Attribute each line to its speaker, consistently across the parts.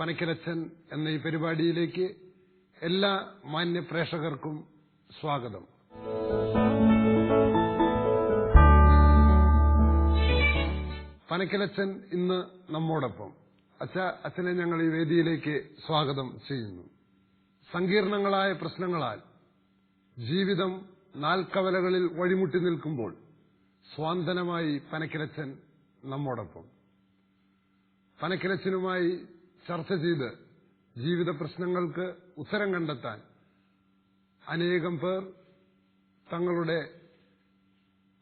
Speaker 1: പനക്കിലച്ചൻ എന്ന ഈ പരിപാടിയിലേക്ക് എല്ലാ മാന്യ പ്രേക്ഷകർക്കും സ്വാഗതം. പനക്കിലച്ചൻ ഇന്ന് നമ്മോടൊപ്പം. അച്ഛ അച്ഛനെ ഞങ്ങൾ ഈ വേദിയിലേക്ക് സ്വാഗതം ചെയ്യുന്നു. സങ്കീർണങ്ങളായ പ്രശ്നങ്ങളാൽ ജീവിതം നാൽക്കവലകളിൽ വഴിമുട്ടി നിൽക്കുമ്പോൾ സ്വാന്തനമായി പനക്കിലച്ചൻ നമ്മോടൊപ്പം. പനക്കിലച്ചനുമായി ചർച്ച ചെയ്ത് ജീവിത പ്രശ്നങ്ങൾക്ക് ഉത്തരം കണ്ടെത്താൻ അനേകം പേർ തങ്ങളുടെ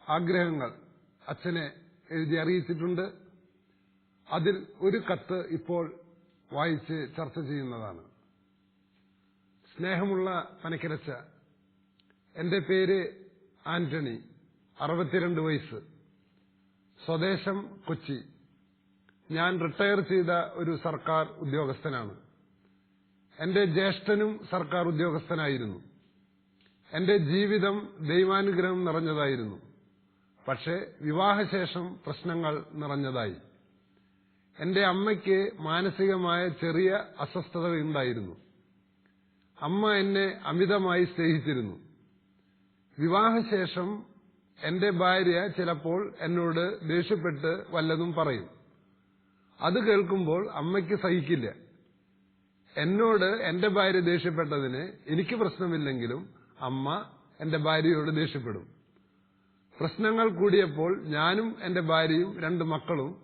Speaker 1: ആഗ്രഹങ്ങൾ അച്ഛനെ എഴുതി അറിയിച്ചിട്ടുണ്ട്. അതിൽ ഒരു കത്ത് ഇപ്പോൾ വായിച്ച് ചർച്ച ചെയ്യുന്നതാണ്. സ്നേഹമുള്ള പനക്കിരച്ച എന്റെ പേര് ആന്റണി അറുപത്തിരണ്ട് വയസ്സ് സ്വദേശം കൊച്ചി. ഞാൻ റിട്ടയർ ചെയ്ത ഒരു സർക്കാർ ഉദ്യോഗസ്ഥനാണ്. എന്റെ ജ്യേഷ്ഠനും സർക്കാർ ഉദ്യോഗസ്ഥനായിരുന്നു. എന്റെ ജീവിതം ദൈവാനുഗ്രഹം നിറഞ്ഞതായിരുന്നു. പക്ഷേ വിവാഹശേഷം പ്രശ്നങ്ങൾ നിറഞ്ഞതായി. എന്റെ അമ്മയ്ക്ക് മാനസികമായ ചെറിയ അസ്വസ്ഥതയുണ്ടായിരുന്നു. അമ്മ എന്നെ അമിതമായി സ്നേഹിച്ചിരുന്നു. വിവാഹശേഷം എന്റെ ഭാര്യ ചിലപ്പോൾ എന്നോട് ദേഷ്യപ്പെട്ട് വല്ലതും പറയും. അത് കേൾക്കുമ്പോൾ അമ്മയ്ക്ക് സഹിക്കില്ല. എന്നോട് എന്റെ ഭാര്യ ദേഷ്യപ്പെട്ടതിന് എനിക്ക് പ്രശ്നമില്ലെങ്കിലും അമ്മ എന്റെ ഭാര്യയോട് ദേഷ്യപ്പെടും. പ്രശ്നങ്ങൾ കൂടിയപ്പോൾ ഞാനും എന്റെ ഭാര്യയും രണ്ട് മക്കളും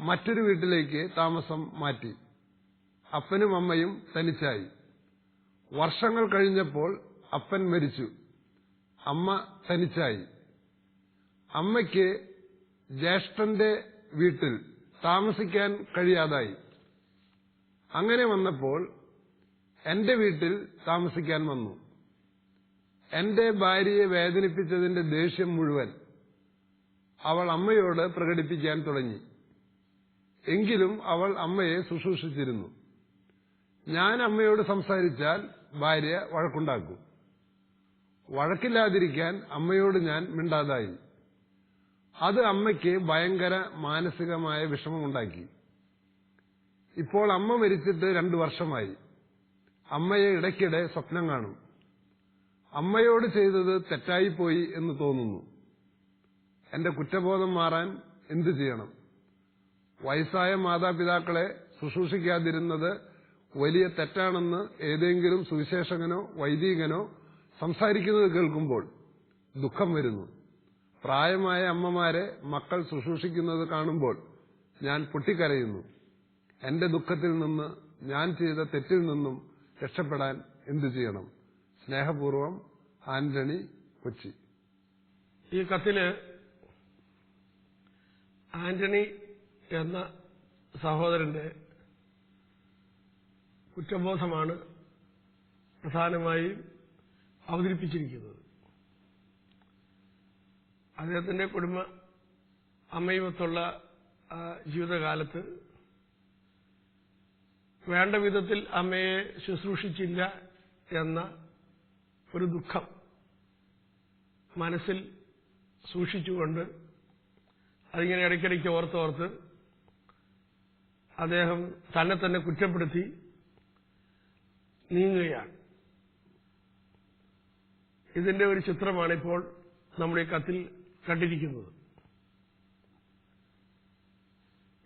Speaker 1: മറ്റൊരു വീട്ടിലേക്ക് താമസം മാറ്റി. അപ്പനും അമ്മയും തനിച്ചായി. വർഷങ്ങൾ കഴിഞ്ഞപ്പോൾ അപ്പൻ മരിച്ചു. അമ്മ തനിച്ചായി. അമ്മയ്ക്ക് ജ്യേഷ്ഠന്റെ വീട്ടിൽ താമസിക്കാൻ കഴിയാതായി. അങ്ങനെ വന്നപ്പോൾ എന്റെ വീട്ടിൽ താമസിക്കാൻ വന്നു. എന്റെ ഭാര്യയെ വേദനിപ്പിച്ചതിന്റെ ദേഷ്യം മുഴുവൻ അവൾ അമ്മയോട് പ്രകടിപ്പിക്കാൻ തുടങ്ങി. എങ്കിലും അവൾ അമ്മയെ ശുശ്രൂഷിച്ചിരുന്നു. ഞാൻ അമ്മയോട് സംസാരിച്ചാൽ ഭാര്യ വഴക്കുണ്ടാക്കും. വഴക്കില്ലാതിരിക്കാൻ അമ്മയോട് ഞാൻ മിണ്ടാതായി. അത് അമ്മയ്ക്ക് ഭയങ്കര മാനസികമായ വിഷമമുണ്ടാക്കി. ഇപ്പോൾ അമ്മ മരിച്ചിട്ട് രണ്ടു വർഷമായി. അമ്മയെ ഇടയ്ക്കിടെ സ്വപ്നം കാണും. അമ്മയോട് ചെയ്തത് തെറ്റായിപ്പോയി എന്ന് തോന്നുന്നു. എന്റെ കുറ്റബോധം മാറാൻ എന്തു ചെയ്യണം? വയസ്സായ മാതാപിതാക്കളെ ശുശ്രൂഷിക്കാതിരുന്നത് വലിയ തെറ്റാണെന്ന് ഏതെങ്കിലും സുവിശേഷകനോ വൈദികനോ സംസാരിക്കുന്നത് കേൾക്കുമ്പോൾ ദുഃഖം വരുന്നു. പ്രായമായ അമ്മമാരെ മക്കൾ ശുശ്രൂഷിക്കുന്നത് കാണുമ്പോൾ ഞാൻ പൊട്ടിക്കരയുന്നു. എന്റെ ദുഃഖത്തിൽ നിന്ന് ഞാൻ ചെയ്ത തെറ്റിൽ നിന്നും രക്ഷപ്പെടാൻ എന്തു ചെയ്യണം? സ്നേഹപൂർവം ആന്റണി കൊച്ചി.
Speaker 2: ഈ കത്തിൽ ആന്റണി എന്ന സഹോദരന്റെ കുറ്റബോധമാണ് പ്രധാനമായും അവതരിപ്പിച്ചിരിക്കുന്നത്. അദ്ദേഹത്തിന്റെ കുടുംബ അമ്മയുമൊത്തുള്ള ജീവിതകാലത്ത് വേണ്ട വിധത്തിൽ അമ്മയെ ശുശ്രൂഷിച്ചില്ല എന്ന ഒരു ദുഃഖം മനസ്സിൽ സൂക്ഷിച്ചുകൊണ്ട് അതിങ്ങനെ ഇടയ്ക്കിടയ്ക്ക് ഓർത്തോർത്ത് അദ്ദേഹം തന്നെ തന്നെ കുറ്റപ്പെടുത്തി നീങ്ങുകയാണ്. ഇതിന്റെ ഒരു ചിത്രമാണിപ്പോൾ നമ്മൾ ഈ കത്തിൽ കണ്ടിരിക്കുന്നത്.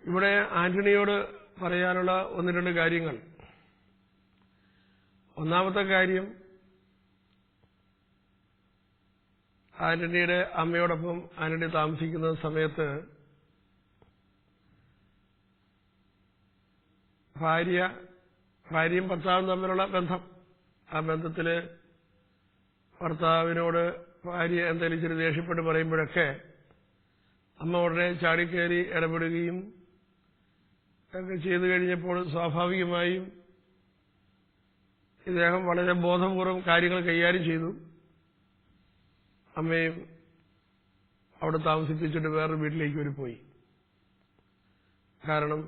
Speaker 2: ഇവിടെ ആന്റണിയോട് പറയാനുള്ള ഒന്ന് രണ്ട് കാര്യങ്ങൾ. ഒന്നാമത്തെ കാര്യം ആന്റണിയുടെ അമ്മയോടൊപ്പം ആന്റണി താമസിക്കുന്ന സമയത്ത് ഭാര്യ ഭാര്യയും ഭർത്താവും തമ്മിലുള്ള ബന്ധം. ആ ബന്ധത്തിൽ ഭർത്താവിനോട് ഭാര്യ എന്തെങ്കിലും ഇച്ചിരി ദേഷ്യപ്പെട്ട് പറയുമ്പോഴൊക്കെ അമ്മ ഉടനെ ചാടിക്കയറി ഇടപെടുകയും ഒക്കെ ചെയ്തു കഴിഞ്ഞപ്പോൾ സ്വാഭാവികമായും ഇദ്ദേഹം വളരെ ബോധപൂർവം കാര്യങ്ങൾ കൈകാര്യം ചെയ്തു. അമ്മയും അവിടെ താമസിപ്പിച്ചിട്ട് വേറൊരു വീട്ടിലേക്ക് ഒരു പോയി. കാരണം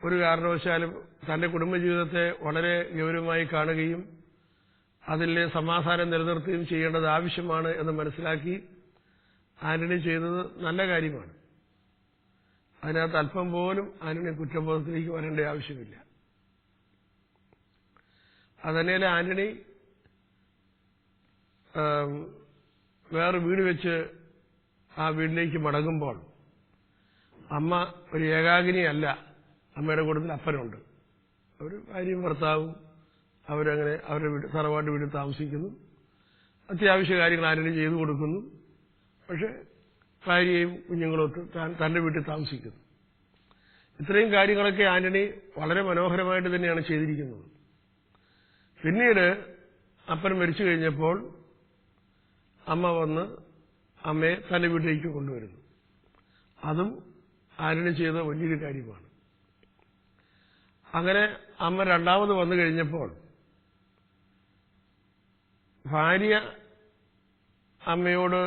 Speaker 2: ഒരു കാരണവശാലും തന്റെ കുടുംബജീവിതത്തെ വളരെ ഗൗരവമായി കാണുകയും അതിൽ സമാധാനം നിലനിർത്തുകയും ചെയ്യേണ്ടത് ആവശ്യമാണ് എന്ന് മനസ്സിലാക്കി ആന്റണി ചെയ്തത് നല്ല കാര്യമാണ്. അതിനകത്ത് അല്പം പോലും ആന്റണി കുറ്റബോധത്തിലേക്ക് വരേണ്ട ആവശ്യമില്ല. അതന്നെയല്ല ആന്റണി വേറെ വീട് വെച്ച് ആ വീടിലേക്ക് മടങ്ങുമ്പോൾ അമ്മ ഒരു ഏകാഗിനിയല്ല. അമ്മയുടെ കൂട്ടത്തിൽ അപ്പനുണ്ട്. ഒരു ഭാര്യയും ഭർത്താവും അവരങ്ങനെ അവരുടെ വീട് തറവാട്ട് വീട്ടിൽ താമസിക്കുന്നു. അത്യാവശ്യ കാര്യങ്ങൾ ആരെങ്കിലും ചെയ്തു കൊടുക്കുന്നു. പക്ഷെ ഭാര്യയും കുഞ്ഞുങ്ങളൊത്ത് തന്റെ വീട്ടിൽ താമസിക്കുന്നു. ഇത്രയും കാര്യങ്ങളൊക്കെ ആന്റണി വളരെ മനോഹരമായിട്ട് തന്നെയാണ് ചെയ്തിരിക്കുന്നത്. പിന്നീട് അപ്പൻ മരിച്ചു കഴിഞ്ഞപ്പോൾ അമ്മ വന്ന് അമ്മയെ തന്റെ വീട്ടിലേക്ക് കൊണ്ടുവരുന്നു. അതും ആന്റണി ചെയ്ത വലിയൊരു കാര്യമാണ്. അങ്ങനെ അമ്മ രണ്ടാമത് വന്നു കഴിഞ്ഞപ്പോൾ ഭാര്യ അമ്മയോട്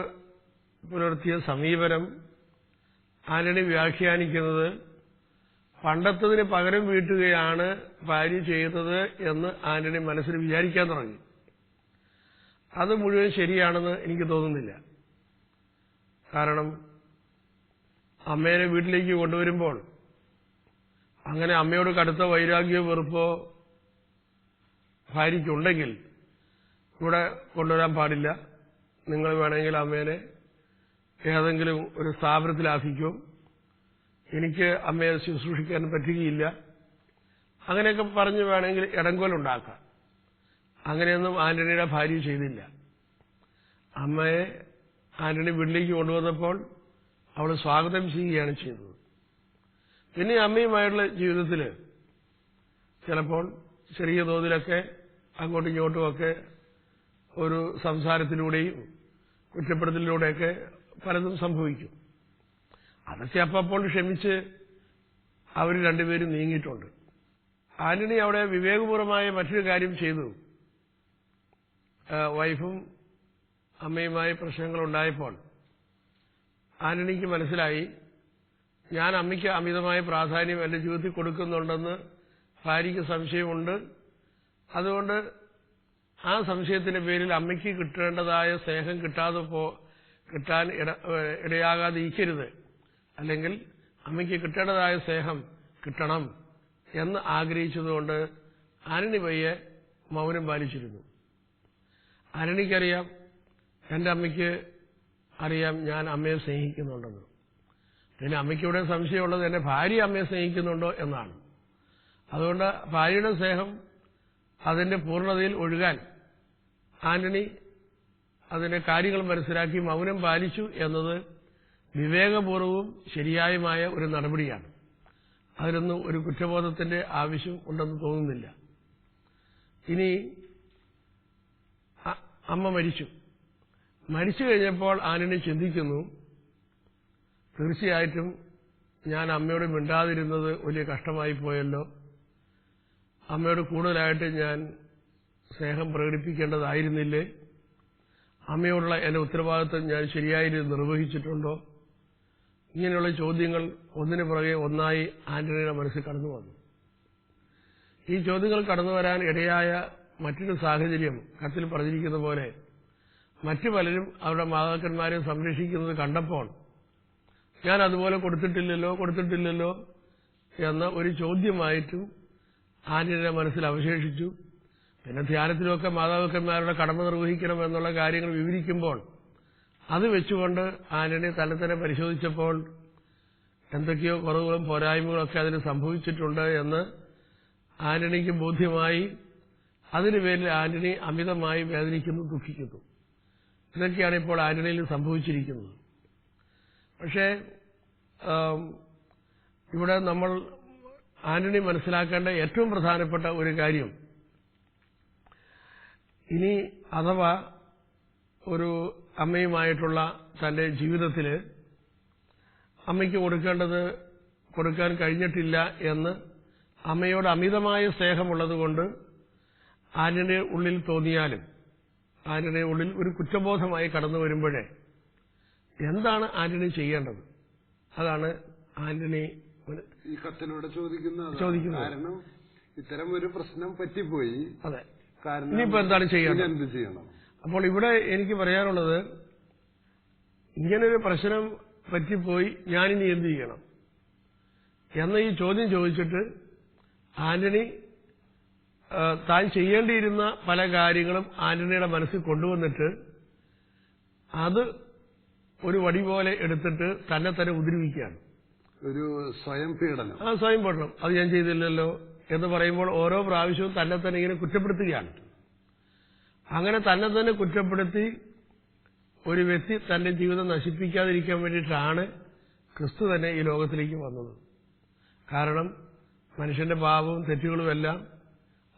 Speaker 2: പുലർത്തിയ സമീപനം ആന്റണി വ്യാഖ്യാനിക്കുന്നത് പണ്ടത്തതിന് പകരം വീട്ടുകയാണ് ഭാര്യ ചെയ്തത് എന്ന് ആന്റണി മനസ്സിൽ വിചാരിക്കാൻ തുടങ്ങി. അത് മുഴുവൻ ശരിയാണെന്ന് എനിക്ക് തോന്നുന്നില്ല. കാരണം അമ്മേനെ വീട്ടിലേക്ക് കൊണ്ടുവരുമ്പോൾ അങ്ങനെ അമ്മയോട് കടുത്ത വൈരാഗ്യ വെറുപ്പോ ഭാര്യയ്ക്കുണ്ടെങ്കിൽ ഇവിടെ കൊണ്ടുവരാൻ പാടില്ല. നിങ്ങൾ വേണമെങ്കിൽ അമ്മേനെ ഏതെങ്കിലും ഒരു സ്ഥാപനത്തിലാക്കിക്കോ എനിക്ക് അമ്മയെ ശുശ്രൂഷിക്കാൻ പറ്റുകയില്ല. അങ്ങനെയൊക്കെ പറഞ്ഞ് വേണമെങ്കിൽ ഇടങ്കോലുണ്ടാക്കാം അങ്ങനെയൊന്നും ആന്റണിയുടെ ഭാര്യ ചെയ്തില്ല. അമ്മയെ ആന്റണി വീട്ടിലേക്ക് കൊണ്ടുവന്നപ്പോൾ അവൾ സ്വാഗതം ചെയ്യുകയാണ് ചെയ്തത്. പിന്നെ അമ്മയുമായുള്ള ജീവിതത്തിൽ ചിലപ്പോൾ ചെറിയ തോതിലൊക്കെ അങ്ങോട്ടും ഇങ്ങോട്ടുമൊക്കെ ഒരു സംസാരത്തിലൂടെയും കുറ്റപ്പെടുത്തലിലൂടെയൊക്കെ പലതും സംഭവിക്കും. അതൊക്കെ അപ്പപ്പോൾ ക്ഷമിച്ച് അവർ രണ്ടുപേരും നീങ്ങിയിട്ടുണ്ട്. ആന്റണി അവിടെ വിവേകപൂർവമായ മറ്റൊരു കാര്യം ചെയ്തു. വൈഫും അമ്മയുമായി പ്രശ്നങ്ങളുണ്ടായപ്പോൾ ആന്റണിക്ക് മനസ്സിലായി ഞാൻ അമ്മയ്ക്ക് അമിതമായ പ്രാധാന്യം എന്റെ ജീവിതത്തിൽ കൊടുക്കുന്നുണ്ടെന്ന് ഭാര്യയ്ക്ക് സംശയമുണ്ട്. അതുകൊണ്ട് ആ സംശയത്തിന്റെ പേരിൽ അമ്മയ്ക്ക് കിട്ടേണ്ടതായ സ്നേഹം കിട്ടാതെ പോ കിട്ടാൻ ഇട ഇടയാകാതെ ഇരിക്കരുത് അല്ലെങ്കിൽ അമ്മയ്ക്ക് കിട്ടേണ്ടതായ സ്നേഹം കിട്ടണം എന്ന് ആഗ്രഹിച്ചതുകൊണ്ട് ആനണി പയ്യെ മൗനം പാലിച്ചിരുന്നു. ആനണിക്കറിയാം എന്റെ അമ്മയ്ക്ക് അറിയാം ഞാൻ അമ്മയെ സ്നേഹിക്കുന്നുണ്ടെന്ന്. പിന്നെ അമ്മയ്ക്കിവിടെ സംശയമുള്ളത് എന്റെ ഭാര്യ അമ്മയെ സ്നേഹിക്കുന്നുണ്ടോ എന്നാണ്. അതുകൊണ്ട് ഭാര്യയുടെ സ്നേഹം അതിന്റെ പൂർണതയിൽ ഒഴുകാൻ ആന്റണി അതിന്റെ കാര്യങ്ങൾ മനസ്സിലാക്കി മൗനം പാലിച്ചു എന്നത് വിവേകപൂർവവും ശരിയായുമായ ഒരു നടപടിയാണ്. അതിനൊന്നും ഒരു കുറ്റബോധത്തിന്റെ ആവശ്യം ഉണ്ടെന്ന് തോന്നുന്നില്ല. ഇനി അമ്മ മരിച്ചു. മരിച്ചു കഴിഞ്ഞപ്പോൾ ആന്റണി ചിന്തിക്കുന്നു തീർച്ചയായിട്ടും ഞാൻ അമ്മയോട് മിണ്ടാതിരുന്നത് വലിയ കഷ്ടമായി പോയല്ലോ. അമ്മയോട് കൂടുതലായിട്ട് ഞാൻ സ്നേഹം പ്രകടിപ്പിക്കേണ്ടതായിരുന്നില്ലേ? അമ്മയോടുള്ള എന്റെ ഉത്തരവാദിത്വം ഞാൻ ശരിയായി നിർവഹിച്ചിട്ടുണ്ടോ? ഇങ്ങനെയുള്ള ചോദ്യങ്ങൾ ഒന്നിനു പുറകെ ഒന്നായി ആന്റണിയുടെ മനസ്സിൽ കടന്നു വന്നു. ഈ ചോദ്യങ്ങൾ കടന്നു വരാൻ ഇടയായ മറ്റൊരു സാഹചര്യം കത്തിൽ പറഞ്ഞിരിക്കുന്ന പോലെ മറ്റു പലരും അവരുടെ മാതാക്കന്മാരെ സംരക്ഷിക്കുന്നത് കണ്ടപ്പോൾ ഞാൻ അതുപോലെ കൊടുത്തിട്ടില്ലല്ലോ കൊടുത്തിട്ടില്ലല്ലോ എന്ന ഒരു ചോദ്യമായിട്ടും ആന്റണിയുടെ മനസ്സിൽ അവശേഷിച്ചു. പിന്നെ ധ്യാനത്തിലൊക്കെ മാതാപിതാക്കന്മാരുടെ കടമ നിർവഹിക്കണം എന്നുള്ള കാര്യങ്ങൾ വിവരിക്കുമ്പോൾ അത് വെച്ചുകൊണ്ട് ആന്റണി തന്നെ പരിശോധിച്ചപ്പോൾ എന്തൊക്കെയോ കുറവുകളും പോരായ്മകളൊക്കെ അതിന് സംഭവിച്ചിട്ടുണ്ട് എന്ന് ആന്റണിക്ക് ബോധ്യമായി. അതിനു പേരിൽ ആന്റണി അമിതമായി വേദനിക്കുന്നു ദുഃഖിക്കുന്നു. ഇതൊക്കെയാണ് ഇപ്പോൾ ആന്റണിയിൽ സംഭവിച്ചിരിക്കുന്നത്. പക്ഷേ ഇവിടെ നമ്മൾ ആന്റണി മനസ്സിലാക്കേണ്ട ഏറ്റവും പ്രധാനപ്പെട്ട ഒരു കാര്യം ഇനി അഥവാ ഒരു അമ്മയുമായിട്ടുള്ള തന്റെ ജീവിതത്തിൽ അമ്മയ്ക്ക് കൊടുക്കേണ്ടത് കൊടുക്കാൻ കഴിഞ്ഞിട്ടില്ല എന്ന് അമ്മയോട് അമിതമായ സ്നേഹമുള്ളതുകൊണ്ട് ആന്റണിയുടെ ഉള്ളിൽ തോന്നിയാലും ആന്റണിയുടെ ഉള്ളിൽ ഒരു കുറ്റബോധമായി കടന്നു വരുമ്പോഴേ എന്താണ് ആന്റണി ചെയ്യേണ്ടത്? അതാണ് ആന്റണി
Speaker 1: ഈ കത്തിലൂടെ ചോദിക്കുന്നത്. കാരണം ഇത്തരം ഒരു പ്രശ്നം പറ്റിപ്പോയി.
Speaker 2: അതെ. ഇനിയിപ്പോ എന്താണ് ചെയ്യേണ്ടത്?
Speaker 1: ഇനി എന്ത് ചെയ്യണം?
Speaker 2: അപ്പോൾ ഇവിടെ എനിക്ക് പറയാനുള്ളത് ഇങ്ങനൊരു പ്രശ്നം പറ്റിപ്പോയി ഞാനിനി എന്ത് ചെയ്യണം? എന്ന ഈ ചോദ്യം ചോദിച്ചിട്ട് ആന്റണി താൻ ചെയ്യേണ്ടിയിരുന്ന പല കാര്യങ്ങളും ആന്റണിയുടെ മനസ്സിൽ കൊണ്ടുവന്നിട്ട് അത് ഒരു വടി പോലെ എടുത്തിട്ട് തന്നെ തന്നെ ഉദ്രവിക്കുകയാണ്.
Speaker 1: ഒരു സ്വയം പീഡനം.
Speaker 2: ആ സ്വയം പഠനം അത് ഞാൻ ചെയ്തില്ലല്ലോ. എന്ന് പറയുമ്പോൾ ഓരോ പ്രാവശ്യവും തന്നെ തന്നെ ഇങ്ങനെ കുറ്റപ്പെടുത്തുകയാണ്. അങ്ങനെ തന്നെ തന്നെ കുറ്റപ്പെടുത്തി ഒരു വ്യക്തി തന്റെ ജീവിതം നശിപ്പിക്കാതിരിക്കാൻ വേണ്ടിയിട്ടാണ് ക്രിസ്തു തന്നെ ഈ ലോകത്തിലേക്ക് വന്നത്. കാരണം മനുഷ്യന്റെ പാപവും തെറ്റുകളുമെല്ലാം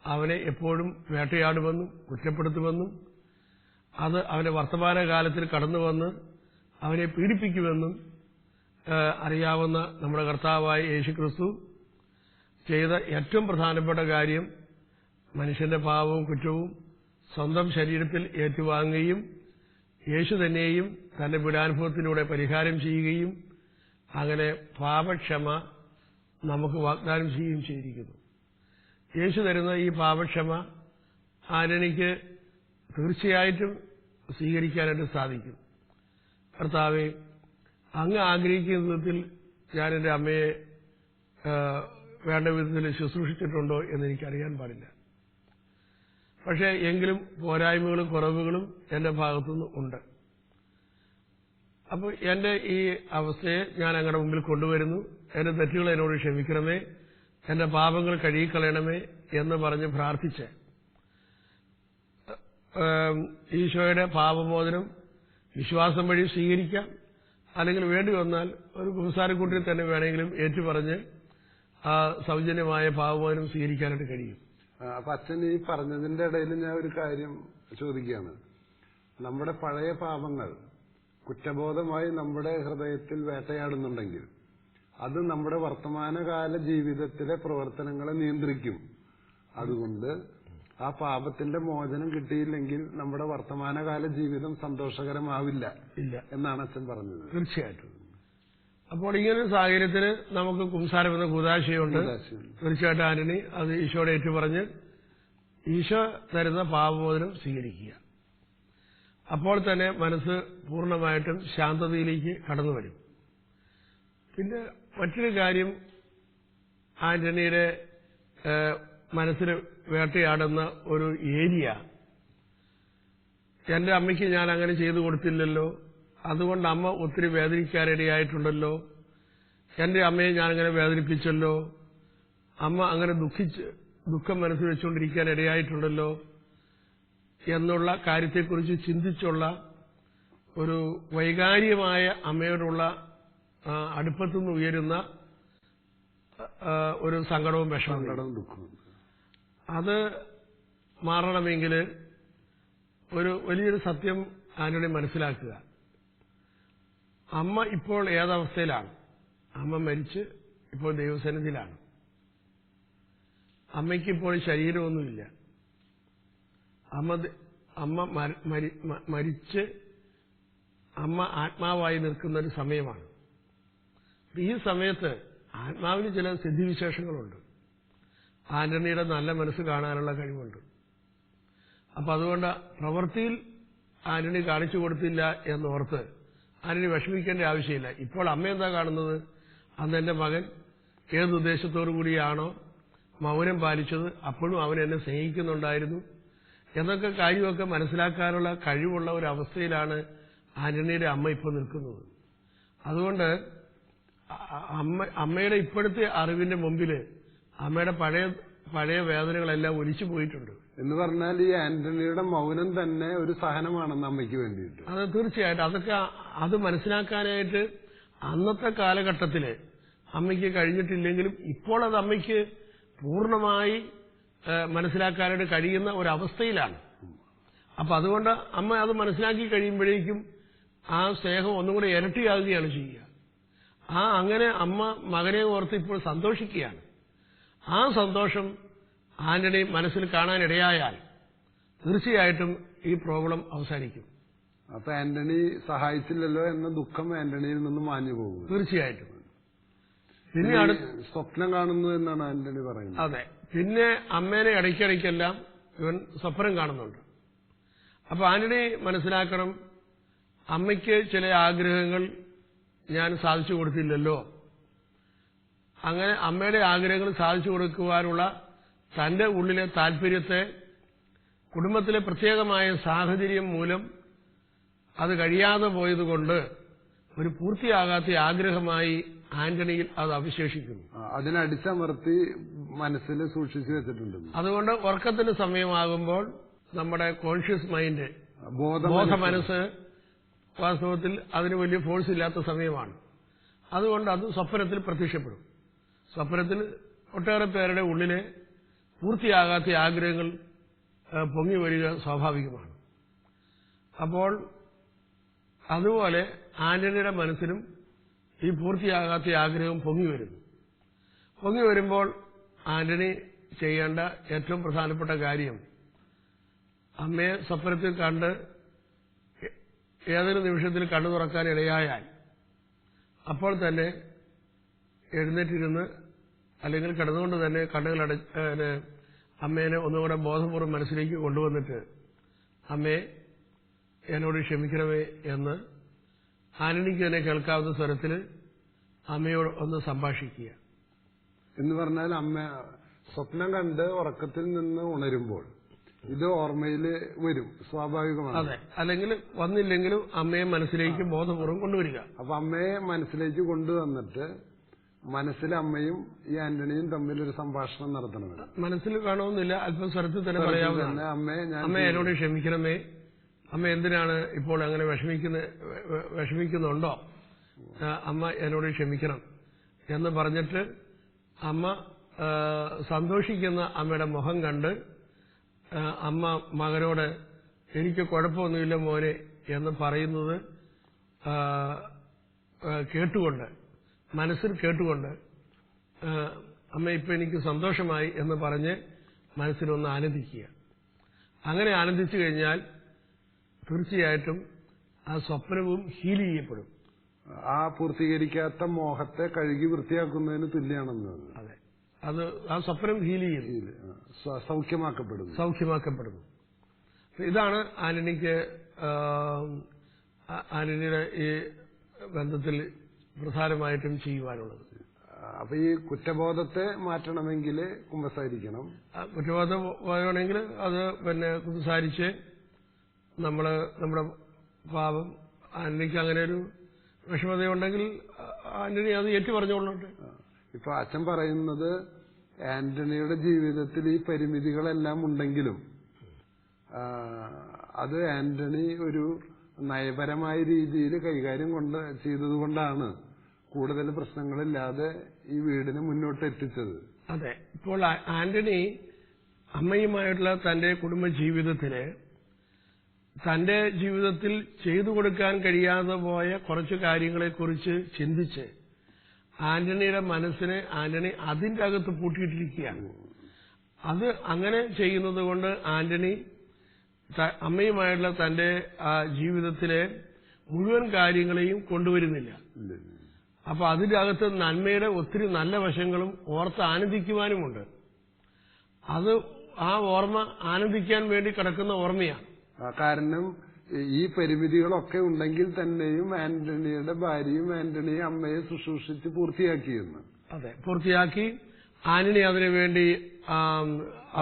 Speaker 2: അവനെ എപ്പോഴും വേട്ടയാടുമെന്നും കുറ്റപ്പെടുത്തുമെന്നും അത് അവന്റെ വർത്തമാന കാലത്തിൽ കടന്നു വന്ന് അവനെ പീഡിപ്പിക്കുമെന്നും അറിയാവുന്ന നമ്മുടെ കർത്താവായ യേശു ക്രിസ്തു ചെയ്ത ഏറ്റവും പ്രധാനപ്പെട്ട കാര്യം മനുഷ്യന്റെ പാപവും കുറ്റവും സ്വന്തം ശരീരത്തിൽ ഏറ്റുവാങ്ങുകയും യേശു തന്നെയും തന്റെ പീഡാനുഭവത്തിലൂടെ പരിഹാരം ചെയ്യുകയും അങ്ങനെ പാപക്ഷമ നമുക്ക് വാഗ്ദാനം ചെയ്യുകയും ചെയ്തിരിക്കുന്നു. യേശു തരുന്ന ഈ പാപക്ഷമ ആരണിക്ക് തീർച്ചയായിട്ടും സ്വീകരിക്കാനായിട്ട് സാധിക്കും. കർത്താവെ അങ്ങ് ആഗ്രഹിക്കുന്ന വിധത്തിൽ ഞാൻ അമ്മയെ വേണ്ട വിധത്തിൽ ശുശ്രൂഷിച്ചിട്ടുണ്ടോ എന്ന് എനിക്കറിയാൻ പാടില്ല. പക്ഷേ എങ്കിലും പോരായ്മകളും കുറവുകളും എന്റെ ഭാഗത്തുനിന്ന് ഉണ്ട്. അപ്പോൾ എന്റെ ഈ അവസ്ഥയെ ഞാൻ അങ്ങയുടെ മുമ്പിൽ കൊണ്ടുവരുന്നു. എന്റെ തെറ്റുകൾ എന്നോട് ക്ഷമിക്കണമേ. എന്റെ പാപങ്ങൾ കഴുകിക്കളയണമേ എന്ന് പറഞ്ഞ് പ്രാർത്ഥിച്ച് ഈശോയുടെ പാപമോചനം വിശ്വാസം വഴി സ്വീകരിക്കാം. അല്ലെങ്കിൽ വേണ്ടി വന്നാൽ ഒരു കുംസാരക്കൂട്ടിൽ തന്നെ വേണമെങ്കിലും ഏറ്റുപറഞ്ഞ് ആ സൗജന്യമായ ഭാവമാനം സ്വീകരിക്കാനായിട്ട് കഴിയും.
Speaker 1: അപ്പൊ അച്ഛൻ ഈ പറഞ്ഞതിന്റെ ഇടയിൽ ഞാൻ ഒരു കാര്യം ചോദിക്കുകയാണ്. നമ്മുടെ പഴയ പാപങ്ങൾ കുറ്റബോധമായി നമ്മുടെ ഹൃദയത്തിൽ വേട്ടയാടുന്നുണ്ടെങ്കിൽ അത് നമ്മുടെ വർത്തമാനകാല ജീവിതത്തിലെ പ്രവർത്തനങ്ങളെ നിയന്ത്രിക്കും. അതുകൊണ്ട് ആ പാപത്തിന്റെ മോചനം കിട്ടിയില്ലെങ്കിൽ നമ്മുടെ വർത്തമാനകാല ജീവിതം സന്തോഷകരമാവില്ല
Speaker 2: ഇല്ല.
Speaker 1: എന്നാണ് അച്ഛൻ പറഞ്ഞത്.
Speaker 2: തീർച്ചയായിട്ടും. അപ്പോൾ ഇങ്ങനൊരു സാഹചര്യത്തിൽ നമുക്ക് കുംസാരം എന്ന കൂതാശയുണ്ട്. തീർച്ചയായിട്ടും ആന്റണി അത് ഈശോയുടെ ഏറ്റുപറഞ്ഞ് ഈശോ തരുന്ന പാപമോചനം സ്വീകരിക്കുക. അപ്പോൾ തന്നെ മനസ്സ് പൂർണമായിട്ടും ശാന്തതയിലേക്ക് കടന്നു വരും. പിന്നെ മറ്റൊരു കാര്യം ആന്റണിയുടെ മനസ്സിന് മനസ്സിൽ വേട്ടയാടുന്ന ഒരു ഏരിയ. എന്റെ അമ്മയ്ക്ക് ഞാൻ അങ്ങനെ ചെയ്തു കൊടുത്തില്ലല്ലോ. അതുകൊണ്ട് അമ്മ ഒത്തിരി വേദനിക്കാനിടയായിട്ടുണ്ടല്ലോ. എന്റെ അമ്മയെ ഞാൻ അങ്ങനെ വേദനിപ്പിച്ചല്ലോ. അമ്മ അങ്ങനെ ദുഃഖിച്ച് ദുഃഖം മനസ്സിൽ വെച്ചുകൊണ്ടിരിക്കാൻ ഇടയായിട്ടുണ്ടല്ലോ എന്നുള്ള കാര്യത്തെക്കുറിച്ച് ചിന്തിച്ചുള്ള ഒരു വൈകാരികമായ അമ്മയോടുള്ള അടുപ്പത്തു നിന്ന് ഉയരുന്ന ഒരു സങ്കടവും വിഷമവും.
Speaker 1: ദുഃഖവും.
Speaker 2: അത് മാറണമെങ്കിൽ ഒരു വലിയൊരു സത്യം ആന്റണി മനസ്സിലാക്കുക. അമ്മ ഇപ്പോൾ ഏതവസ്ഥയിലാണ്? അമ്മ മരിച്ച് ഇപ്പോൾ ദൈവസന്നിധിയിലാണ്. അമ്മയ്ക്കിപ്പോൾ ശരീരമൊന്നുമില്ല. അമ്മ അമ്മ മര- മരിച്ച് അമ്മ ആത്മാവായി നിൽക്കുന്ന ഒരു സമയമാണ് ഈ സമയത്ത് ആത്മാവിന് ചില സിദ്ധിവിശേഷങ്ങളുണ്ട് ആന്റണിയുടെ നല്ല മനസ്സ് കാണാനുള്ള കഴിവുണ്ട്. അപ്പൊ അതുകൊണ്ട് പ്രവൃത്തിയിൽ ആന്റണി കാണിച്ചു കൊടുത്തില്ല എന്നോർത്ത് ആന്റണി വിഷമിക്കേണ്ട ആവശ്യമില്ല. ഇപ്പോൾ അമ്മ എന്താ കാണുന്നത്? അന്ന് എന്റെ മകൻ ഏത് ഉദ്ദേശത്തോടു കൂടിയാണോ മൗനം പാലിച്ചത് അപ്പോഴും അവൻ എന്നെ സ്നേഹിക്കുന്നുണ്ടായിരുന്നു. എന്നൊക്കെ കാര്യമൊക്കെ മനസ്സിലാക്കാനുള്ള കഴിവുള്ള ഒരു അവസ്ഥയിലാണ് ആന്റണിയുടെ അമ്മ ഇപ്പോൾ നിൽക്കുന്നത്. അതുകൊണ്ട് അമ്മ അമ്മയുടെ ഇപ്പോഴത്തെ അറിവിന്റെ മുമ്പിൽ അമ്മയുടെ പഴയ പഴയ വേദനകളെല്ലാം ഒലിച്ചു പോയിട്ടുണ്ട്.
Speaker 1: എന്ന് പറഞ്ഞാൽ ഈ ആന്റണിയുടെ മൗനം തന്നെ ഒരു സഹനമാണെന്ന് അമ്മയ്ക്ക് വേണ്ടിയിട്ട്.
Speaker 2: അത് തീർച്ചയായിട്ടും. അതൊക്കെ അത് മനസ്സിലാക്കാനായിട്ട് അന്നത്തെ കാലഘട്ടത്തിൽ അമ്മയ്ക്ക് കഴിഞ്ഞിട്ടില്ലെങ്കിലും ഇപ്പോൾ അത് അമ്മയ്ക്ക് പൂർണമായി മനസ്സിലാക്കാനായിട്ട് കഴിയുന്ന ഒരവസ്ഥയിലാണ്. അപ്പൊ അതുകൊണ്ട് അമ്മ അത് മനസ്സിലാക്കി കഴിയുമ്പോഴേക്കും ആ സ്നേഹം ഒന്നും കൂടെ ഇരട്ടിയാകുകയാണ് ചെയ്യുക. ആ അങ്ങനെ അമ്മ മകനെ ഓർത്ത് ഇപ്പോൾ സന്തോഷിക്കുകയാണ്. ആ സന്തോഷം ആന്റണി മനസ്സിൽ കാണാനിടയായാൽ തീർച്ചയായിട്ടും ഈ പ്രോബ്ലം അവസാനിക്കും.
Speaker 1: അപ്പൊ ആന്റണി സഹായിച്ചില്ലല്ലോ എന്ന ദുഃഖം ആന്റണിയിൽ നിന്ന് മാഞ്ഞു പോകും.
Speaker 2: തീർച്ചയായിട്ടും. പിന്നെ
Speaker 1: സ്വപ്നം കാണുന്നു എന്നാണ് ആന്റണി പറയുന്നത്.
Speaker 2: അതെ. പിന്നെ അമ്മേനെ ഇടയ്ക്കിടയ്ക്കെല്ലാം ഇവൻ സ്വപ്നം കാണുന്നുണ്ട്. അപ്പൊ ആന്റണി മനസ്സിലാക്കണം അമ്മയ്ക്ക് ചില ആഗ്രഹങ്ങൾ ഞാൻ സാധിച്ചു കൊടുത്തില്ലല്ലോ. അങ്ങനെ അമ്മയുടെ ആഗ്രഹങ്ങൾ സാധിച്ചു കൊടുക്കുവാനുള്ള തന്റെ ഉള്ളിലെ താല്പര്യത്തെ കുടുംബത്തിലെ പ്രത്യേകമായ സാഹചര്യം മൂലം അത് കഴിയാതെ പോയതുകൊണ്ട് ഒരു പൂർത്തിയാകാത്ത ആഗ്രഹമായി ആന്റണിയിൽ അത് അവശേഷിക്കുന്നു.
Speaker 1: അതിനെ അതിനടിച്ചമർത്തി മനസ്സിൽ സൂക്ഷിച്ചു വെച്ചിട്ടുണ്ട്
Speaker 2: അതുകൊണ്ട് ഉറക്കത്തിന് സമയമാകുമ്പോൾ നമ്മുടെ കോൺഷ്യസ് മൈൻഡ്
Speaker 1: ബോധ
Speaker 2: മനസ്സ് വാസ്തവത്തിൽ അതിന് വലിയ ഫോഴ്സ് ഇല്ലാത്ത സമയമാണ്. അതുകൊണ്ട് അത് സ്വപ്നത്തിൽ പ്രത്യക്ഷപ്പെടും. സ്വപ്നത്തിൽ ഒട്ടേറെ പേരുടെ ഉള്ളിലെ പൂർത്തിയാകാത്ത ആഗ്രഹങ്ങൾ പൊങ്ങി വരിക സ്വാഭാവികമാണ്. അപ്പോൾ അതുപോലെ ആന്റണിയുടെ മനസ്സിലും ഈ പൂർത്തിയാകാത്ത ആഗ്രഹം പൊങ്ങി വരുന്നു. പൊങ്ങി വരുമ്പോൾ ആന്റണി ചെയ്യേണ്ട ഏറ്റവും പ്രധാനപ്പെട്ട കാര്യം അമ്മയെ സ്വപ്നത്തിൽ കണ്ട് ഏതൊരു നിമിഷത്തിൽ കണ്ണു തുറക്കാൻ ഇടയായാൽ അപ്പോൾ തന്നെ എഴുന്നേറ്റിരുന്ന് അല്ലെങ്കിൽ കിടന്നുകൊണ്ട് തന്നെ കണ്ണുകൾ അട ഏ, അമ്മേനെ ഒന്നുകൂടെ ബോധപൂർവം മനസ്സിലേക്ക് കൊണ്ടുവന്നിട്ട് അമ്മേ എന്നോട് ക്ഷമിക്കണമേ എന്ന് ആനണിക്ക് തന്നെ കേൾക്കാവുന്ന സ്വരത്തിൽ അമ്മയോട് ഒന്ന് സംഭാഷിക്കുക.
Speaker 1: എന്ന് പറഞ്ഞാൽ അമ്മ സ്വപ്നം കണ്ട് ഉറക്കത്തിൽ നിന്ന് ഉണരുമ്പോൾ ഇത് ഓർമ്മയിൽ വരും സ്വാഭാവികമാണ്.
Speaker 2: അതെ. അല്ലെങ്കിൽ വന്നില്ലെങ്കിലും അമ്മയെ മനസ്സിലേക്ക് ബോധപൂർവം കൊണ്ടുവരിക.
Speaker 1: അപ്പൊ അമ്മയെ മനസ്സിലേക്ക് കൊണ്ടുവന്നിട്ട് മനസ്സിൽ അമ്മയും ഈ ആന്റണിയും തമ്മിൽ ഒരു സംഭാഷണം നടത്തണം
Speaker 2: മനസ്സിൽ കാണുമെന്നില്ല അല്പം സ്വരത്തിൽ തന്നെ
Speaker 1: പറയാവുന്ന അമ്മയെ
Speaker 2: അമ്മ എന്നോട് ക്ഷമിക്കണമേ. അമ്മ എന്തിനാണ് ഇപ്പോൾ അങ്ങനെ വിഷമിക്കുന്ന വിഷമിക്കുന്നുണ്ടോ? അമ്മ എന്നോട് ക്ഷമിക്കണം എന്ന് പറഞ്ഞിട്ട് അമ്മ സന്തോഷിക്കുന്ന അമ്മയുടെ മുഖം കണ്ട് അമ്മ മകനോട് എനിക്ക് കുഴപ്പമൊന്നുമില്ല മോനെ എന്ന് പറയുന്നത് കേട്ടുകൊണ്ട് മനസ്സിൽ കേട്ടുകൊണ്ട് അമ്മ ഇപ്പൊ എനിക്ക് സന്തോഷമായി എന്ന് പറഞ്ഞ് മനസ്സിലൊന്ന് ആനന്ദിക്കുക. അങ്ങനെ ആനന്ദിച്ചു കഴിഞ്ഞാൽ തീർച്ചയായിട്ടും ആ സ്വപ്നവും ഹീൽ ചെയ്യപ്പെടും.
Speaker 1: ആ പൂർത്തീകരിക്കാത്ത മോഹത്തെ കഴുകി വൃത്തിയാക്കുന്നതിന് തുല്യാണെന്ന്
Speaker 2: അതെ. അത് ആ സ്വപ്നം ഹീൽ ചെയ്യുന്നു.
Speaker 1: സൗഖ്യമാക്കപ്പെടുന്നു.
Speaker 2: സൗഖ്യമാക്കപ്പെടുന്നു. ഇതാണ് ആനണിക്ക് ആ, ആ- ഈ ബന്ധത്തിൽ പ്രധാനമായിട്ടും ചെയ്യുവാനുള്ളത്.
Speaker 1: അപ്പൊ ഈ കുറ്റബോധത്തെ മാറ്റണമെങ്കിൽ കുമ്പസാരിക്കണം.
Speaker 2: കുറ്റബോധം വേണമെങ്കിൽ അത് പിന്നെ കുമ്പസാരിച്ച് നമ്മൾ നമ്മുടെ പാപം ആന്റണിക്ക് അങ്ങനെ ഒരു വിഷമതയുണ്ടെങ്കിൽ ആന്റണി അത് ഏറ്റു പറഞ്ഞുകൊള്ളട്ടെ.
Speaker 1: ഇപ്പൊ അച്ഛൻ പറയുന്നത് ആന്റണിയുടെ ജീവിതത്തിൽ ഈ പരിമിതികളെല്ലാം ഉണ്ടെങ്കിലും അത് ആന്റണി ഒരു നയപരമായ രീതിയിൽ കൈകാര്യം കൊണ്ട് ചെയ്തതുകൊണ്ടാണ് കൂടുതൽ പ്രശ്നങ്ങളില്ലാതെ ഈ വീടിനെ മുന്നോട്ട് എത്തിച്ചത്.
Speaker 2: അതെ. ഇപ്പോൾ ആന്റണി അമ്മയുമായിട്ടുള്ള തന്റെ കുടുംബ ജീവിതത്തിൽ തന്റെ ജീവിതത്തിൽ ചെയ്തു കൊടുക്കാൻ കഴിയാതെ പോയ കുറച്ച് കാര്യങ്ങളെക്കുറിച്ച് ചിന്തിച്ച് ആന്റണിയുടെ മനസ്സിനെ ആന്റണി അതിന്റെ അകത്ത് പൂട്ടിയിട്ടിരിക്കുകയാണ്. അത് അങ്ങനെ ചെയ്യുന്നത് കൊണ്ട് ആന്റണി അമ്മയുമായിട്ടുള്ള തന്റെ ആ ജീവിതത്തിലെ മുഴുവൻ കാര്യങ്ങളെയും കൊണ്ടുവരുന്നില്ല? അപ്പൊ അതിന്റെ അകത്ത് നന്മയുടെ ഒത്തിരി നല്ല വശങ്ങളും ഓർത്ത് ആനന്ദിക്കുവാനുമുണ്ട്. അത് ആ ഓർമ്മ ആനന്ദിക്കാൻ വേണ്ടി കിടക്കുന്ന ഓർമ്മയാണ്.
Speaker 1: കാരണം ഈ പരിമിതികളൊക്കെ ഉണ്ടെങ്കിൽ തന്നെയും ആന്റണിയുടെ ഭാര്യയും ആന്റണിയെ അമ്മയെ ശുശ്രൂഷിച്ച് പൂർത്തിയാക്കിയെന്ന്.
Speaker 2: അതെ പൂർത്തിയാക്കി ആന്റണി അതിനുവേണ്ടി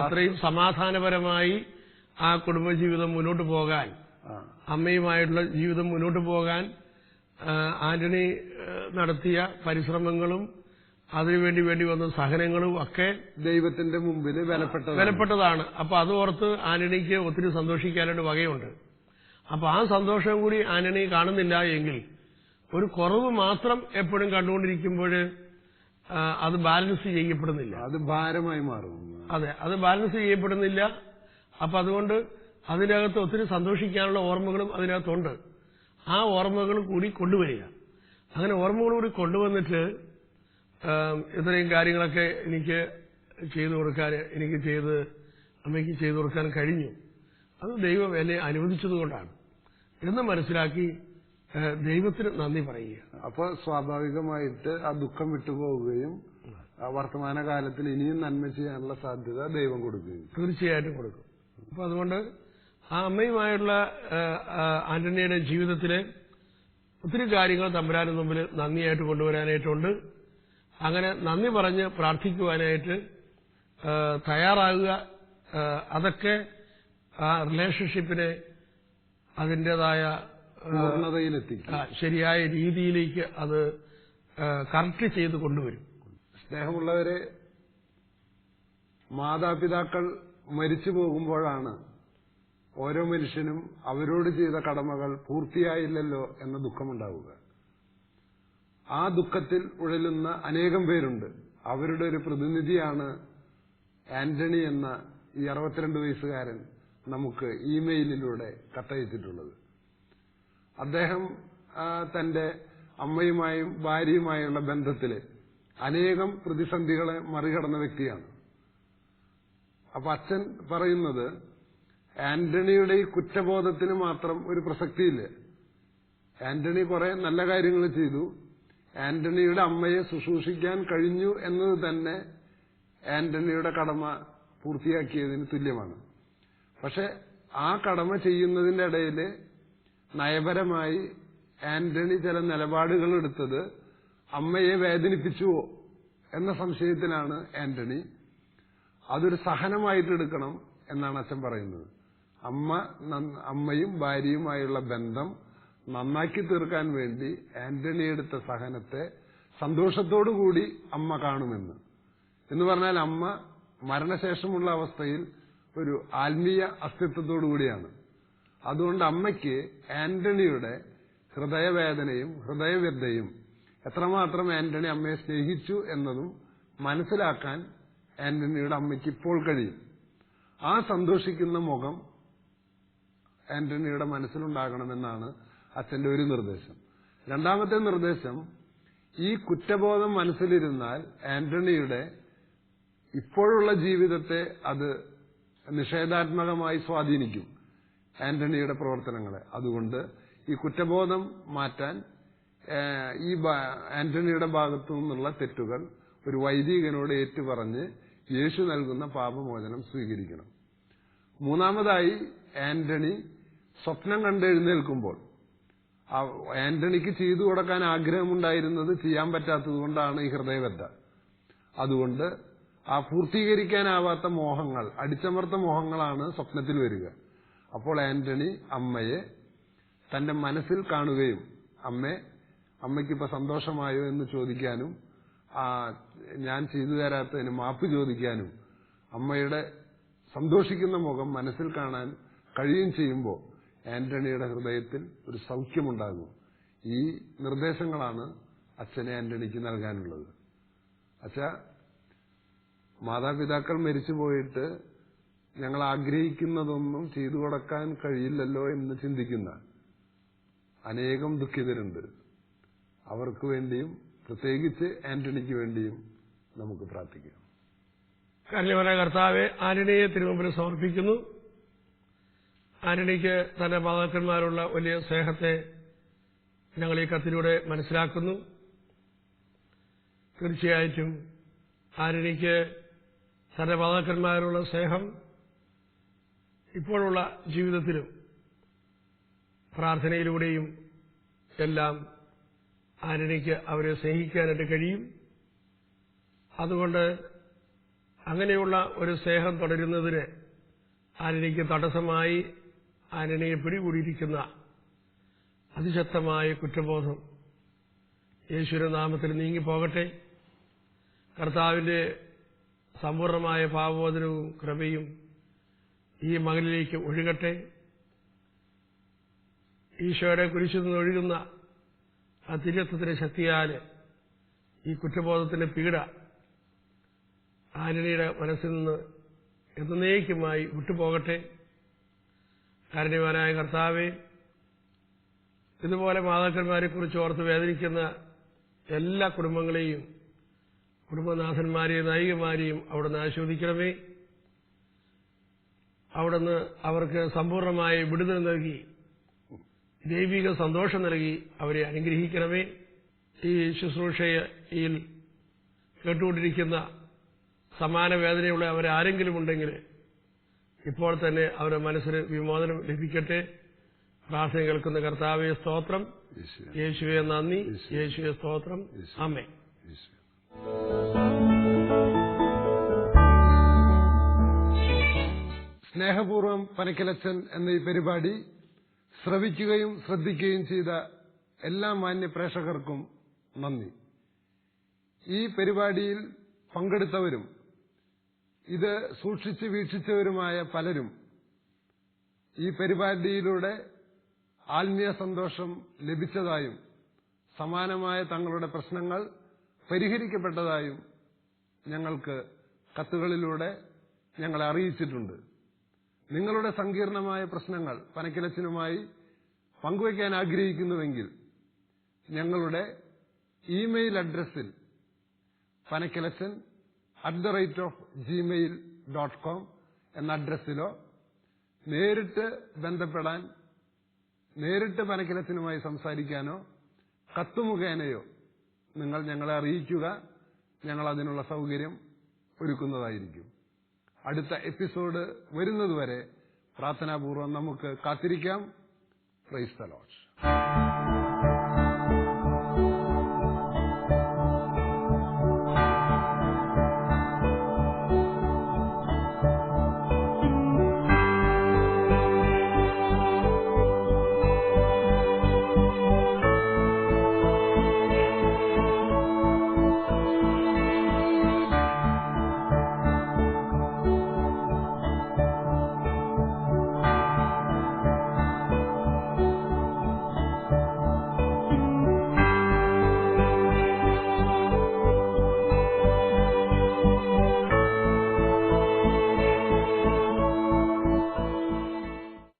Speaker 2: അത്രയും സമാധാനപരമായി ആ കുടുംബജീവിതം മുന്നോട്ട് പോകാൻ അമ്മയുമായിട്ടുള്ള ജീവിതം മുന്നോട്ട് പോകാൻ ആന്റണി നടത്തിയ പരിശ്രമങ്ങളും അതിനുവേണ്ടി വേണ്ടി വന്ന സഹനങ്ങളും ഒക്കെ
Speaker 1: ദൈവത്തിന്റെ മുമ്പിൽ വിലപ്പെട്ടത്
Speaker 2: വിലപ്പെട്ടതാണ് അപ്പൊ അത് ഓർത്ത് ആന്റണിക്ക് ഒത്തിരി സന്തോഷിക്കാനായിട്ട് വകയുണ്ട്. അപ്പൊ ആ സന്തോഷം കൂടി ആന്റണി കാണുന്നില്ല എങ്കിൽ ഒരു കുറവ് മാത്രം എപ്പോഴും കണ്ടുകൊണ്ടിരിക്കുമ്പോൾ അത് ബാലൻസ് ചെയ്യപ്പെടുന്നില്ല.
Speaker 1: അത് ഭാരമായി മാറും.
Speaker 2: അതെ അത് ബാലൻസ് ചെയ്യപ്പെടുന്നില്ല. അപ്പൊ അതുകൊണ്ട് അതിനകത്ത് ഒത്തിരി സന്തോഷിക്കാനുള്ള ഓർമ്മകളും അതിനകത്തുണ്ട്. ആ ഓർമ്മകൾ കൂടി കൊണ്ടുവരിക. അങ്ങനെ ഓർമ്മകൾ കൂടി കൊണ്ടുവന്നിട്ട് ഇത്രയും കാര്യങ്ങളൊക്കെ എനിക്ക് ചെയ്തു കൊടുക്കാൻ എനിക്ക് ചെയ്ത് അമ്മയ്ക്ക് ചെയ്തു കൊടുക്കാൻ കഴിഞ്ഞു. അത് ദൈവം എന്നെ അനുവദിച്ചതുകൊണ്ടാണ്. എന്ന് മനസ്സിലാക്കി ദൈവത്തിന് നന്ദി പറയുക.
Speaker 1: അപ്പൊ സ്വാഭാവികമായിട്ട് ആ ദുഃഖം വിട്ടുപോവുകയും ആ വർത്തമാനകാലത്തിൽ ഇനിയും നന്മ ചെയ്യാനുള്ള സാധ്യത ദൈവം കൊടുക്കുകയും
Speaker 2: തീർച്ചയായിട്ടും കൊടുക്കും. അപ്പൊ അതുകൊണ്ട് ആ അമ്മയുമായുള്ള ആന്റണിയുടെ ജീവിതത്തിലെ ഒത്തിരി കാര്യങ്ങൾ തമ്പുരാന് മുമ്പിൽ നന്ദിയായിട്ട് കൊണ്ടുവരാനായിട്ടുണ്ട്. അങ്ങനെ നന്ദി പറഞ്ഞ് പ്രാർത്ഥിക്കുവാനായിട്ട് തയ്യാറാകുക അതൊക്കെ ആ റിലേഷൻഷിപ്പിനെ അതിന്റെതായ ശരിയായ രീതിയിലേക്ക് അത് കറക്റ്റ് ചെയ്ത് കൊണ്ടുവരും.
Speaker 1: സ്നേഹമുള്ളവരെ മാതാപിതാക്കൾ മരിച്ചു പോകുമ്പോഴാണ് ഓരോ മനുഷ്യനും അവരോട് ചെയ്ത കടമകൾ പൂർത്തിയായില്ലല്ലോ എന്ന ദുഃഖമുണ്ടാവുക. ആ ദുഃഖത്തിൽ ഉഴലുന്ന അനേകം പേരുണ്ട്. അവരുടെ ഒരു പ്രതിനിധിയാണ് ആന്റണി എന്ന ഈ അറുപത്തിരണ്ട് വയസ്സുകാരൻ നമുക്ക് ഇമെയിലിലൂടെ കത്തയച്ചിട്ടുള്ളത്. അദ്ദേഹം തന്റെ അമ്മയുമായും ഭാര്യയുമായുള്ള ബന്ധത്തിൽ അനേകം പ്രതിസന്ധികളെ മറികടന്ന വ്യക്തിയാണ്. അപ്പൊ അച്ഛൻ പറയുന്നത് ആന്റണിയുടെ ഈ കുറ്റബോധത്തിന് മാത്രം ഒരു പ്രസക്തിയില്ല. ആന്റണി കുറെ നല്ല കാര്യങ്ങൾ ചെയ്തു. ആന്റണിയുടെ അമ്മയെ ശുശ്രൂഷിക്കാൻ കഴിഞ്ഞു എന്നത് തന്നെ ആന്റണിയുടെ കടമ പൂർത്തിയാക്കിയതിന് തുല്യമാണ്. പക്ഷെ ആ കടമ ചെയ്യുന്നതിന്റെ ഇടയിൽ നയപരമായി ആന്റണി ചില നിലപാടുകൾ എടുത്തത് അമ്മയെ വേദനിപ്പിച്ചുവോ എന്ന സംശയത്തിലാണ് ആന്റണി. അതൊരു സഹനമായിട്ട് എടുക്കണം എന്നാണ് അച്ഛൻ പറയുന്നത്. അമ്മ അമ്മയും ഭാര്യയുമായുള്ള ബന്ധം നന്നാക്കി തീർക്കാൻ വേണ്ടി ആന്റണി എടുത്ത സഹനത്തെ സന്തോഷത്തോടുകൂടി അമ്മ കാണുമെന്ന്. എന്ന് പറഞ്ഞാൽ അമ്മ മരണശേഷമുള്ള അവസ്ഥയിൽ ഒരു ആത്മീയ അസ്തിത്വത്തോടു കൂടിയാണ്. അതുകൊണ്ട് അമ്മയ്ക്ക് ആന്റണിയുടെ ഹൃദയവേദനയും ഹൃദയവ്യതയും എത്രമാത്രം ആന്റണി അമ്മയെ സ്നേഹിച്ചു എന്നതും മനസ്സിലാക്കാൻ ആന്റണിയുടെ അമ്മയ്ക്ക് ഇപ്പോൾ കഴിയും. ആ സന്തോഷിക്കുന്ന മുഖം ആന്റണിയുടെ മനസ്സിലുണ്ടാകണമെന്നാണ് അച്ഛന്റെ ഒരു നിർദ്ദേശം. രണ്ടാമത്തെ നിർദ്ദേശം ഈ കുറ്റബോധം മനസ്സിലിരുന്നാൽ ആന്റണിയുടെ ഇപ്പോഴുള്ള ജീവിതത്തെ അത് നിഷേധാത്മകമായി സ്വാധീനിക്കും ആന്റണിയുടെ പ്രവർത്തനങ്ങളെ. അതുകൊണ്ട് ഈ കുറ്റബോധം മാറ്റാൻ ഈ ആന്റണിയുടെ ഭാഗത്തു നിന്നുള്ള തെറ്റുകൾ ഒരു വൈദികനോട് ഏറ്റുപറഞ്ഞ് യേശു നൽകുന്ന പാപമോചനം സ്വീകരിക്കണം. മൂന്നാമതായി ആന്റണി സ്വപ്നം കണ്ടെഴുന്നേൽക്കുമ്പോൾ ആന്റണിക്ക് ചെയ്തു കൊടുക്കാൻ ആഗ്രഹമുണ്ടായിരുന്നത് ചെയ്യാൻ പറ്റാത്തതുകൊണ്ടാണ് ഈ ഹൃദയബദ്ധ. അതുകൊണ്ട് ആ പൂർത്തീകരിക്കാനാവാത്ത മോഹങ്ങൾ അടിച്ചമർത്ത മോഹങ്ങളാണ് സ്വപ്നത്തിൽ വരിക. അപ്പോൾ ആന്റണി അമ്മയെ തന്റെ മനസ്സിൽ കാണുകയും അമ്മേ അമ്മയ്ക്കിപ്പോ സന്തോഷമായോ? എന്ന് ചോദിക്കാനും ഞാൻ ചെയ്തു തരാത്തതിന് മാപ്പ് ചോദിക്കാനും അമ്മയുടെ സന്തോഷിക്കുന്ന മുഖം മനസ്സിൽ കാണാൻ കഴിയും ചെയ്യുമ്പോൾ ആന്റണിയുടെ ഹൃദയത്തിൽ ഒരു സൗഖ്യമുണ്ടാകും. ഈ നിർദ്ദേശങ്ങളാണ് അച്ഛനെ ആന്റണിക്ക് നൽകാനുള്ളത്. അച്ഛ മാതാപിതാക്കൾ മരിച്ചുപോയിട്ട് ഞങ്ങൾ ആഗ്രഹിക്കുന്നതൊന്നും ചെയ്തു കൊടുക്കാൻ കഴിയില്ലല്ലോ എന്ന് ചിന്തിക്കുന്ന അനേകം ദുഃഖിതരുണ്ട്. അവർക്ക് വേണ്ടിയും പ്രത്യേകിച്ച് ആന്റണിക്ക് വേണ്ടിയും നമുക്ക് പ്രാർത്ഥിക്കാം.
Speaker 2: കാര്യമായ കർത്താവെ ആന്റണിയെ തിരുമുമ്പിൽ സമർപ്പിക്കുന്നു. ആന്റണിക്ക് തന്റെ മാതാക്കന്മാരുള്ള വലിയ സ്നേഹത്തെ ഞങ്ങൾ ഈ കത്തിലൂടെ മനസ്സിലാക്കുന്നു. തീർച്ചയായിട്ടും ആന്റണിക്ക് തന്റെ മാതാക്കന്മാരുള്ള സ്നേഹം ഇപ്പോഴുള്ള ജീവിതത്തിലും പ്രാർത്ഥനയിലൂടെയും എല്ലാം ആന്റണിക്ക് അവരെ സ്നേഹിക്കാനായിട്ട് കഴിയും? അതുകൊണ്ട് അങ്ങനെയുള്ള ഒരു സ്നേഹം തുടരുന്നതിന് ആന്റണിക്ക് തടസ്സമായി ആന്റണിയെ പിടികൂടിയിരിക്കുന്ന അതിശക്തമായ കുറ്റബോധം യേശുവിന്റെ നാമത്തിൽ നീങ്ങിപ്പോകട്ടെ. കർത്താവിന്റെ സമ്പൂർണമായ പാവബോധനവും കൃപയും ഈ മകനിലേക്ക് ഒഴുകട്ടെ. ഈശോയുടെ കുരിശിൽ നിന്ന് ഒഴുകുന്ന ആ തിരുവത്വത്തിന്റെ ശക്തിയാൽ ഈ കുറ്റബോധത്തിന്റെ പീഡ ആന്റണിയുടെ മനസ്സിൽ നിന്ന് എന്നേക്കുമായി വിട്ടുപോകട്ടെ. കാരണവാനായ കർത്താവെ ഇതുപോലെ മാതാക്കന്മാരെ കുറിച്ച് ഓർത്ത് വേദനിക്കുന്ന എല്ലാ കുടുംബങ്ങളെയും കുടുംബനാഥന്മാരെയും നായികമാരെയും അവിടുന്ന് ആശ്വദിക്കണമേ അവിടുന്ന് അവർക്ക് സമ്പൂർണമായ വിടുതൽ നൽകി ദൈവിക സന്തോഷം നൽകി അവരെ അനുഗ്രഹിക്കണമേ. ഈ ശുശ്രൂഷയിൽ കേട്ടുകൊണ്ടിരിക്കുന്ന സമാന വേദനയുള്ള അവരാരെങ്കിലും ഉണ്ടെങ്കിൽ ഇപ്പോൾ തന്നെ അവരുടെ മനസ്സിന് വിമോചനം ലഭിക്കട്ടെ. പ്രാർത്ഥന കേൾക്കുന്ന കർത്താവെ സ്തോത്രം.
Speaker 1: യേശുവേ,
Speaker 2: നന്ദി.
Speaker 1: യേശുവേ.
Speaker 2: സ്തോത്രം. അമ്മേ
Speaker 1: സ്നേഹപൂർവം പനക്കിലച്ചൻ എന്ന ഈ പരിപാടി ശ്രവിക്കുകയും ശ്രദ്ധിക്കുകയും ചെയ്ത എല്ലാ മാന്യ പ്രേക്ഷകർക്കും നന്ദി. ഈ പരിപാടിയിൽ പങ്കെടുത്തവരും ഇത് സൂക്ഷിച്ച് വീക്ഷിച്ചവരുമായ പലരും ഈ പരിപാടിയിലൂടെ ആത്മീയ സന്തോഷം ലഭിച്ചതായും സമാനമായ തങ്ങളുടെ പ്രശ്നങ്ങൾ പരിഹരിക്കപ്പെട്ടതായും ഞങ്ങൾക്ക് കത്തുകളിലൂടെ ഞങ്ങളെ അറിയിച്ചിട്ടുണ്ട്. നിങ്ങളുടെ സങ്കീർണമായ പ്രശ്നങ്ങൾ പനക്കിലച്ചനുമായി പങ്കുവയ്ക്കാൻ ആഗ്രഹിക്കുന്നുവെങ്കിൽ ഞങ്ങളുടെ ഇമെയിൽ അഡ്രസ്സിൽ Panakkilachan at the rate of Gmail dot com എന്ന അഡ്രസ്സിലോ നേരിട്ട് ബന്ധപ്പെടാൻ നേരിട്ട് പനക്കിലച്ചനുമായി സംസാരിക്കാനോ കത്ത് മുഖേനയോ നിങ്ങൾ ഞങ്ങളെ അറിയിക്കുക. ഞങ്ങൾ അതിനുള്ള സൌകര്യം ഒരുക്കുന്നതായിരിക്കും. അടുത്ത എപ്പിസോഡ് വരുന്നതുവരെ പ്രാർത്ഥനാപൂർവം നമുക്ക് കാത്തിരിക്കാം. Praise Lord